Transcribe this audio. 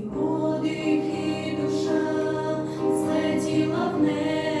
Подих і душа злетіла в небо.